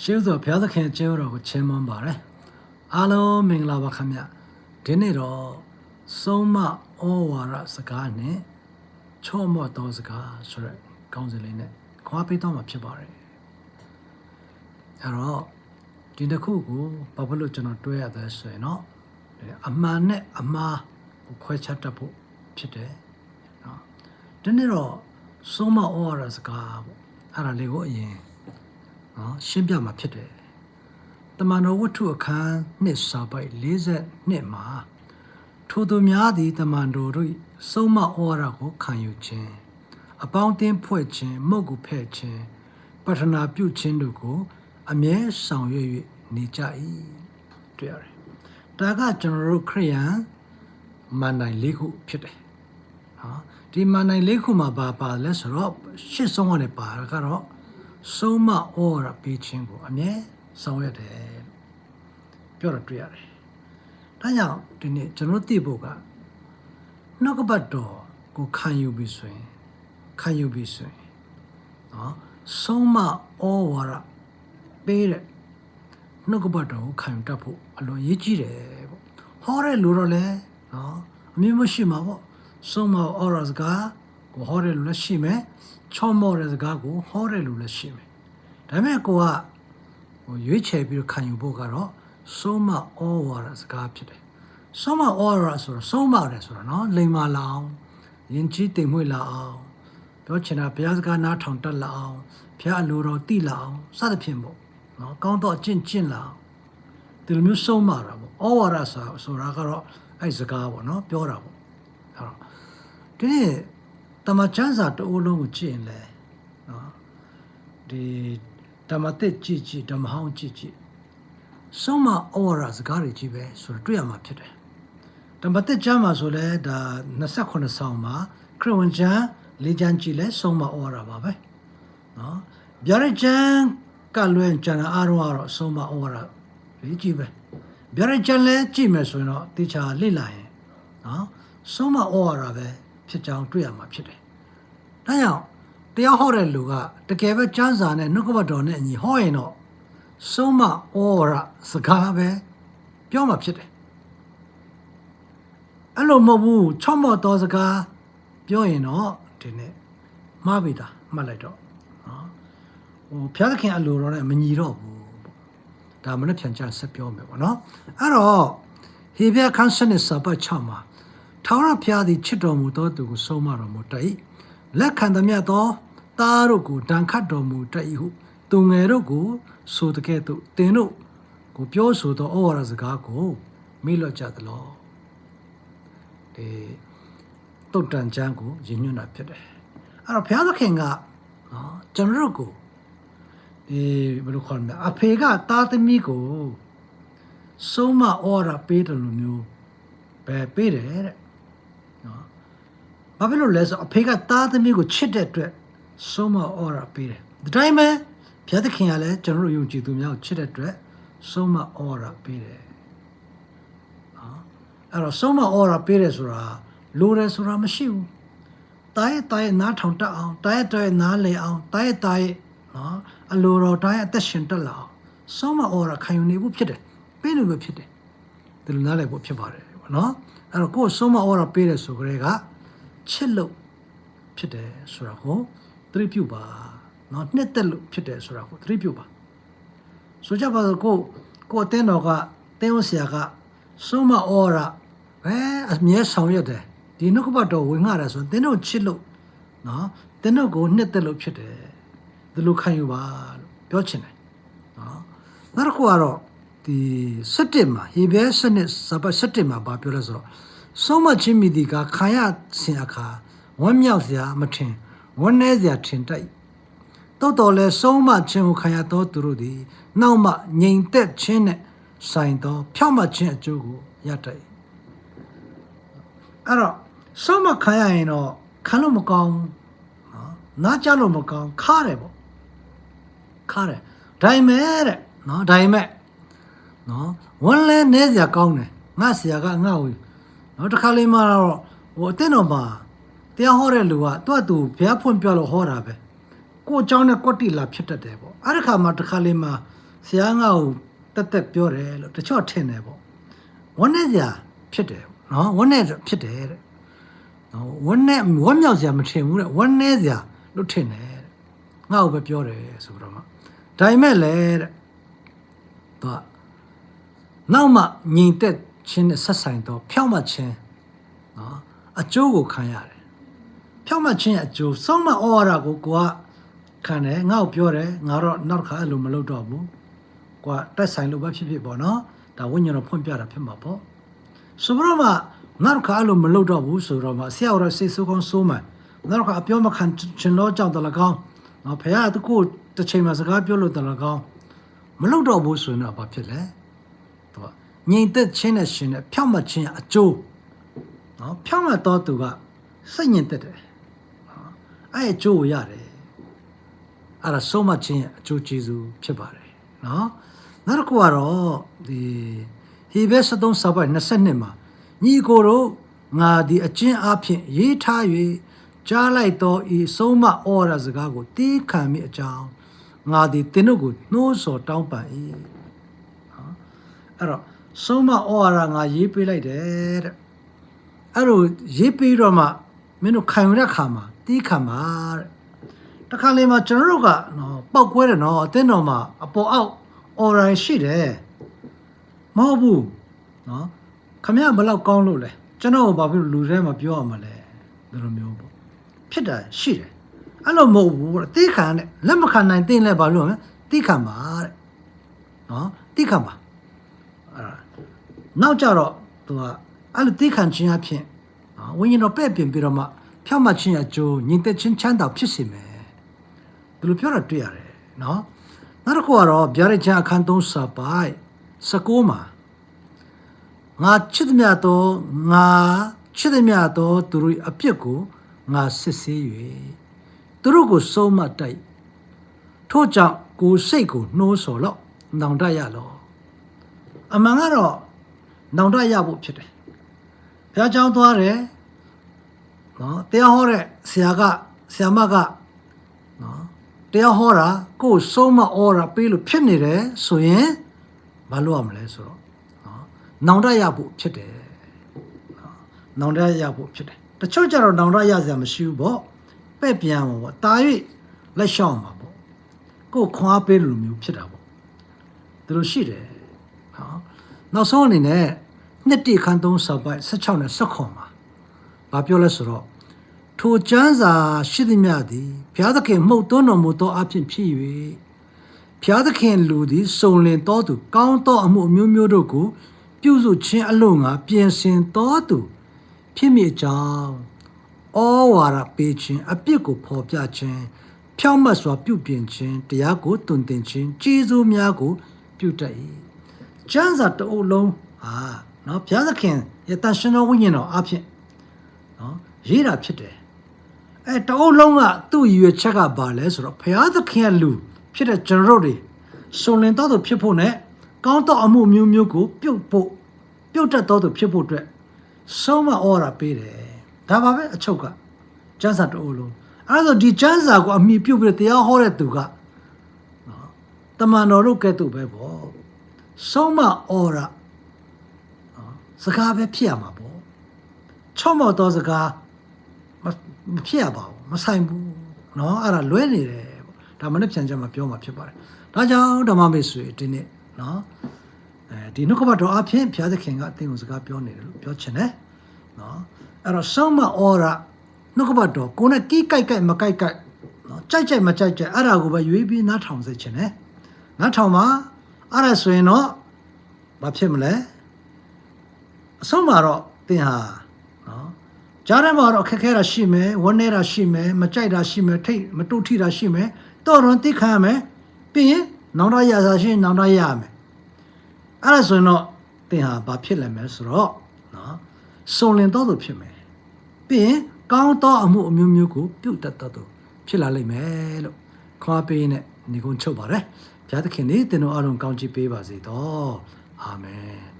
ရှေးသောဘုရားသခင်ကျေးဇူးတော်ကိုချီးမွမ်းပါတယ်အားလုံးမင်္ဂလာပါခင်ဗျဒီနေ့တော့ဆုံးမဩဝါဒစကားနဲ့ချော့မော့သောစကားဆိုရက်ကောင်းစလေးနဲ့ခွာပေးတော့မှာဖြစ်ပါတယ်အဲ့တော့ဒီတစ်ခုကိုဘာဖြစ်လို့ကျွန်တော်တွဲရသလဲဆိုရင်တော့အမှန်နဲ့အမှားကိုခွဲခြားတတ်ဖို့ဖြစ်တယ်နော်ဒီနေ့တော့ဆုံးမဩဝါဒစကားပေါ့အဲ့ဒါလေးကိုအရင် နော်ရှင်းပြမှာဖြစ်တယ်တမန်တော်ဝတ္ထုအခန်းနှစ်စာပိုက်42မှာထိုသူများသည်တမန်တော်တို့၏စုံမဩဝါဒကိုခံယူခြင်းအပေါင်းအသင်းဖွဲ့ခြင်းမုတ်ကိုဖဲ့ခြင်းပထနာပြုခြင်းတို့ကို အမြဲဆောင်ရွက်၍နေကြ၏တွေ့ရတယ်ဒါကကျွန်တော်တို့ခရိယန်မန်တိုင်းလေးခုဖြစ်တယ်နော်ဒီမန်တိုင်းလေးခုမှာပါပါလဲဆိုတော့ရှစ်ဆုံးကနေပါတာကတော့ ဆုံးမဩဝါဒပေးခြင်းကိုအမြဲဆောင်ရွက်တယ်ပြောတော့တွေ့ရတယ်။ဒါကြောင့်ဒီနေ့ကျွန်တော်သိဖို့ကနှုတ်ကပတ်တော်ကိုခံယူပြီးဆိုရင်ခံယူပြီးဆိုရင်နော်ဆုံးမဩဝါဒပေးတဲ့နှုတ်ကပတ်တော်ကိုခံယူတတ်ဖို့အလွန်ရေးကြည့်တယ်ပေါ့။ဟောတဲ့လူတော့လည်းနော်အမြင်မရှိမှာပေါ့ဆုံးမဩဝါဒစကား ကိုဟောတဲ့လူလည်းရှိမယ်။ချောမော့တဲ့စကားကိုဟောတဲ့လူလည်းရှိမယ်။ဒါပေမဲ့ကိုကဟိုရွေးချယ်ပြီးတော့ခံယူဖို့ကတော့ဆုံးမဩဝါဒစကားဖြစ်တယ်။ဆုံးမဩဝါဒဆိုတော့ဆုံးမတယ်ဆိုတော့နော်လိမ္မာလာအောင်ယဉ်ကျေးတိမ်မွေ့လာအောင်ပြောချင်တာဘုရားစကားနားထောင်တတ်လာအောင်ဘုရားအလိုတော်သိလာအောင်စသဖြင့်ပေါ့နော်ကောင်းတော့အကျင့်ကျင့်လာအောင်ဒီလိုမျိုးဆုံးမတာပေါ့ဩဝါဒဆိုဆိုတာကတော့အဲ့စကားပေါ့နော်ပြောတာပေါ့အဲ့တော့ဒီနေ့ တမချန်းစာတအိုးလုံးကိုကြည့်ရင်လဲနော်ဒီဓမ္မသစ်ကြည့်ကြည့်ဓမ္မဟောင်းကြည့်ကြည့်ဆုံးမဩဝါဒစကားတွေကြီးပဲဆိုတော့တွေ့ရမှာဖြစ်တယ်ဓမ္မသစ်ကျမ်းမှာဆိုလဲဒါ28ဆောင်းမှာခရစ်ဝင်ကျမ်းလေးကျမ်းကြည့်လဲဆုံးမဩဝါဒပါပဲနော်ဗျာဒိတ်ကျမ်းကလွင်ကျမ်းအားလုံးကတော့ဆုံးမဩဝါဒလေးကြည့်ပဲဗျာဒိတ်ကျမ်းလဲကြည့်မယ်ဆိုရင်တော့တေချာလေ့လာရင်နော်ဆုံးမဩဝါဒပဲဖြစ်ကြောင်းတွေ့ရမှာဖြစ်တယ် ဒါကြောင့်တရားဟောတဲ့လူကတကယ်ပဲကျမ်းစာနဲ့နှုတ်ကပတ်တော်နဲ့အညီဟောရင်တော့ဆုံးမဩဝါဒစကားပဲပြောမှာဖြစ်တယ်အဲ့လိုမဟုတ်ဘူးချော့မော့တော်စကားပြောရင်တော့ဒီနေ့မှားပြီတာမှတ်လိုက်တော့နော်ဟိုဘုရားသခင်အလိုတော်နဲ့မညီတော့ဘူးပေါ့ဒါမနေ့ပြန်ကြဆက်ပြောမယ်ပေါ့နော်အဲ့တော့ဟေဘဲခန်းစနစ်စပတ်ချမှာထာဝရဘုရားသည်ချစ်တော်မူသောသူကိုဆုံးမတော်မူတတ်၏ လက်ခံသမျှသောသားတို့ကိုတန်ခတ်တော်မူတတ်၏ဟုသူငယ်တို့ကိုဆိုတကဲ့သို့တင်တို့ကိုပြောဆိုသောဩဝါဒစကားကိုမေ့လျော့ကြသလောဒီတုတ်တန်ချမ်းကိုရည်ညွှန်းတာဖြစ်တယ်အဲ့တော့ဘုရားသခင်ကနော်ကျွန်တော်တို့ကိုဒီဘယ်လိုခေါ်မလဲအဖေကသားသမီးကိုဆုံးမဩဝါဒပေးတယ်လို့မျိုးပဲပေးတယ်တဲ့နော် ဘာဖြစ်လို့လဲဆိုအဖေကသားသမီးကိုချစ်တဲ့အတွက်ဆုံးမဩဝါဒပေးတယ်ဒီတိုင်းပဲဘုရားသခင်ကလည်းကျွန်တော်တို့ယုံကြည်သူများကိုချစ်တဲ့အတွက်ဆုံးမဩဝါဒပေးတယ်နော်အဲ့တော့ဆုံးမဩဝါဒပေးတယ်ဆိုတာလိုတယ်ဆိုတာမရှိဘူးတာရဲ့တာရဲ့နားထောင်တတ်အောင်တာရဲ့တာရဲ့နားလေအောင်တာရဲ့တာရဲ့နော်အလိုတော်တာရဲ့အသက်ရှင်တက်လာအောင်ဆုံးမဩဝါဒခံယူနေဖို့ဖြစ်တယ်ပေးလို့ပဲဖြစ်တယ်ဒီလိုနားလည်ဖို့ဖြစ်ပါတယ်ပေါ့နော်အဲ့တော့ကိုယ်ဆုံးမဩဝါဒပေးတယ်ဆိုကြတဲ့က ချစ်လို့ဖြစ်တယ်ဆိုတာကိုသတိပြုပါနော်နှစ်သက်လို့ဖြစ်တယ်ဆိုတာကိုသတိပြုပါဆိုကြပါစို့ကိုကိုအတင်းတော်ကတင်းဦးဆရာကဆုံးမဩဝါဒဘယ်အမြဲဆောင်ရွက်တယ်ဒီနှုတ်ကပတ်တော်ဝင်ငှတယ်ဆိုရင်တင်းတို့ချစ်လို့နော်တင်းတို့ကိုနှစ်သက်လို့ဖြစ်တယ်ဒီလိုခံယူပါလို့ပြောချင်တယ်နော်နောက်တစ်ခုကတော့ဒီ17မှာဟေဘဲစနစ်စပတ်17မှာဗာပြောလဲဆိုတော့ ဆုံးမချင်းမိဒီကခံရဆင်အခါဝမ်းမြောက်စရာမထင်ဝမ်းနည်းစရာထင်တိုက်တော့တော်လဲဆုံးမချင်းကိုခံရတော့သူတို့သည်နောက်မှငြိမ်သက်ခြင်းနဲ့ဆိုင်သော ဖြောင့်မတ်ခြင်းအကျိုးကိုရတတ်၏အဲ့တော့ဆုံးမခံရရင်တော့ခံလို့မကောင်းဘူးနော်နားကြလို့မကောင်းခါတယ်ပေါ့ခါတယ်ဒါပေမဲ့တဲ့နော်ဒါပေမဲ့နော်ဝန်းလဲနေစရာကောင်းတယ်ငါဆရာကငါ့ကို နော်တစ်ခါလေးမှတော့ဟိုအတင်းတော်မှာတရားဟောတဲ့လူကသူ့အတူဘုရားဖွင့်ပြလို့ဟောတာပဲကိုယ်အကြောင်းနဲ့ကွက်တိလာဖြစ်တတ်တယ်ပေါ့အဲ့ဒီခါမှာတစ်ခါလေးမှဆရာငါ့ကိုတက်တက်ပြောတယ်လို့တချို့ထင်တယ်ပေါ့ဝန်းနေစရာဖြစ်တယ်နော်ဝန်းနေဖြစ်တယ်တဲ့နော်ဝန်းနေဝန်းမြောက်စရာမထင်ဘူးတဲ့ဝန်းနေစရာလို့ထင်တယ်တဲ့ငါ့ကိုပဲပြောတယ်ဆိုတော့မှဒါပေမဲ့လည်းတဲ့သူကနောက်မှညီတက် ချင်းနဲ့ဆက်ဆိုင်တော့ဖြောက်မှချင်းနော်အကျိုးကိုခံရတယ်ဖြောက်မှချင်းရဲ့အကျိုးဆုံးမဩဝါဒကိုကိုကခံတယ်ငါ့ကိုပြောတယ်ငါတော့နောက်တစ်ခါအဲ့လိုမလုပ်တော့ဘူးကိုကတက်ဆိုင်လို့ပဲဖြစ်ဖြစ်ပေါ့နော်ဒါဝိညာဉ်တော်ဖွင့်ပြတာဖြစ်မှာပေါ့ဆိုတော့မှနောက်တစ်ခါအဲ့လိုမလုပ်တော့ဘူးဆိုတော့မှဆရာတော်စိတ်ဆိုးကောင်းဆိုးမှနောက်တစ်ခါအပြောမခံချင်တော့ကြောင့်တလကောင်းနော်ဖခင်တကူတစ်ချိန်မှာစကားပြောလို့တလကောင်းမလုပ်တော့ဘူးဆိုရင်တော့ဘာဖြစ်လဲသူက ငြိမ်သက်ခြင်းနဲ့ရှင်နဲ့ဖြောက်မှတ်ခြင်းအကျိုးနော်ဖြောက်မှတ်တော့သူကစိတ်ငြိမ်သက်တယ်နော်အဲ့အကျိုးကိုရတယ်အဲ့ဒါဆုံးမခြင်းရဲ့အကျိုးကျေးဇူးဖြစ်ပါတယ်နော်နောက်တစ်ခုကတော့ဒီဟေဘဲ73စာပိုက်22မှာညီကိုတို့ငါဒီအကျဉ်အဖြစ်ရေးထား၍ကြားလိုက်တော့ဤဆုံးမဩဝါဒစကားကိုတီးခံမိအကြောင်းငါဒီတင်းတို့ကိုနှိုးဆော်တောင်းပန်၏နော်အဲ့တော့ ဆုံးမဩဝါဒငါရေးပေးလိုက်တယ်တဲ့အဲ့လိုရေးပေးတော့မှမင်းတို့ခံရတဲ့ခါမှာတီးခံပါတဲ့တခါလေမှာကျွန်တော်တို့ကနော်ပောက်ကွဲတယ်နော်အတင်းတော်မှာအပေါ်အောက် oral ရှိတယ်မဟုတ်ဘူးနော်ခမရဘယ်လောက်ကောင်းလို့လဲကျွန်တော်ဘာဖြစ်လို့လူထဲမှာပြောရမှာလဲဒီလိုမျိုးပေါ့ဖြစ်တာရှိတယ်အဲ့လိုမဟုတ်ဘူးတဲ့တိခံနဲ့လက်မခံနိုင်တင်လဲဘာလို့လဲတိခံပါတဲ့နော်တိခံပါအဲ့ဒါ နောက်ကြတော့သူကအဲ့လိုတိခံခြင်းအဖြစ်နော်ဝိညာဉ်တော်ပဲ့ပြင်ပြီးတော့မှဖြောက်မှတ်ခြင်းအကျိုးညီသက်ခြင်းချမ်းသာဖြစ်စေမယ်ဒီလိုပြောတာတွေ့ရတယ်နော်နောက်တစ်ခုကတော့ဗျာဒိတ်ချအခန်း3စာပိုက်19မှာငါချစ်သမျှသောငါချစ်သမျှသောသူတို့၏အပြစ်ကိုငါစစ်ဆေး၍သူတို့ကိုစုံမတိုက်ထို့ကြောင့်ကိုယ်စိတ်ကိုနှိုးဆော်လော့နောင်တရလော့အမှန်ကတော့ နောင်တရဖို့ဖြစ်တယ်ဘုရားကျောင်းသွားတယ်နော်တရားဟောတဲ့ဆရာကဆရာမကနော်တရားဟောတာကိုယ်စုံမဩတာပေးလို့ဖြစ်နေတယ်ဆိုရင်မလုပ်ရမလဲဆိုတော့နော်နောင်တရဖို့ဖြစ်တယ်နော်နောင်တရဖို့ဖြစ်တယ်တချို့ကျတော့နောင်တရစရာမရှိဘူးပေါ့ပဲ့ပြန်မှာပေါ့တာ၍လက်ရှောင်မှာပေါ့ကိုယ်ခွာပေးလို့မျိုးဖြစ်တာပေါ့ဒါလိုရှိတယ် နော်နောက်ဆုံးအနေနဲ့နှစ်တိခန်းသုံးဆောက်ပိုက်16နဲ့19မှာဘာပြောလဲဆိုတော့ထိုကျမ်းစာရှိသည်မြသည်ဘုရားသခင်မှုတ်သွန်းတော်မူသောအဖြစ်ဖြစ်၍ဘုရားသခင်လူသည်စုံလင်တော်သူကောင်းသောအမှုအမျိုးမျိုးတို့ကို ပြုစုခြင်းအလို့ငါပြင်ဆင်တော်သူဖြစ်မိကြောင်းဩဝါဒပေးခြင်းအပြစ်ကိုဖော်ပြခြင်းဖြောင့်မတ်စွာပြုပြင်ခြင်းတရားကိုတွင်တင်ခြင်းကျေးဇူးများကို ပြုတတ်၏ ကျမ်းစာတအုပ်လုံးဟာနော်ဘုရားသခင်ရဲ့တန်ရှင်တော်ဝိညာဉ်တော်အဖြစ်နော်ရေးတာဖြစ်တယ်အဲတအုပ်လုံးကသူ့ရည်ရွယ်ချက်ကဘာလဲဆိုတော့ဘုရားသခင်ရဲ့လူဖြစ်တဲ့ကျွန်တော်တွေရှင်လင်တော်သူဖြစ်ဖို့ ਨੇ ကောင်းသောအမှုမျိုးမျိုးကို ပြုတ်ဖို့ပြုတ်တတ်တော်သူဖြစ်ဖို့အတွက်ဆုံးမဩရာပေးတယ်ဒါပါပဲအချုပ်ကကျမ်းစာတအုပ်လုံးအဲ့ဒါဆိုဒီကျမ်းစာကိုအမိပြုတ်ပြီးတရားဟောတဲ့သူကနော်တမန်တော်တို့ကဲ့သို့ပဲပေါ့ ဆုံးမဩရာနော်စကားပဲဖြစ်ရမှာပေါ့ချော့မော့သောစကား မမဖြစ်ရပါဘူးမဆိုင်ဘူးเนาะအဲ့ဒါလွဲနေတယ်ပေါ့ဒါမနေ့ပြန်ချက်မှာပြောမှာဖြစ်ပါတယ်ဒါကြောင့်ဓမ္မမိတ်ဆွေဒီနေ့เนาะအဲဒီနှုတ်ကပတ်တော်အဖြစ်ဘုရားသခင်ကအသင်ကိုစကားပြောနေတယ်လို့ပြောချင်တယ်เนาะအဲ့တော့ဆုံးမဩရာနှုတ်ကပတ်တော်ကိုယ်နဲ့တီးကြိုက်ကြိုက်မကြိုက်ကြိုက်เนาะကြိုက်ကြိုက်မကြိုက်ကြိုက်အဲ့ဒါကိုပဲရွေးပြီးနားထောင်စေချင်တယ်နားထောင်မှာ အဲ့ဒါဆိုရင်တော့ဘာဖြစ်မလဲအဆုံးမှာတော့သင်ဟာနော်ကြားထဲမှာတော့ခက်ခဲတာရှိမယ်ဝန်းနေတာရှိမယ်မကြိုက်တာရှိမယ်ထိတ်မတုထိတာရှိမယ်တော်တော်သိခံရမယ်ပြီးရင်နောင်တရရရှိရင်နောင်တရရမယ်အဲ့ဒါဆိုရင်တော့သင်ဟာဘာဖြစ်လဲမယ်ဆိုတော့နော်စုံလင်တော်သူဖြစ်မယ်ပြီးရင်ကောင်းသောအမှုအမျိုးမျိုးကိုပြုတ်တတ်တော်သူဖြစ်လာလိမ့်မယ်လို့ခွားပေးနဲ့ညီကုန်းချုပ်ပါတယ် ဘုရားသခင်နေသင်တို့အားလုံးကောင်းချီးပေးပါစေတော့အာမင်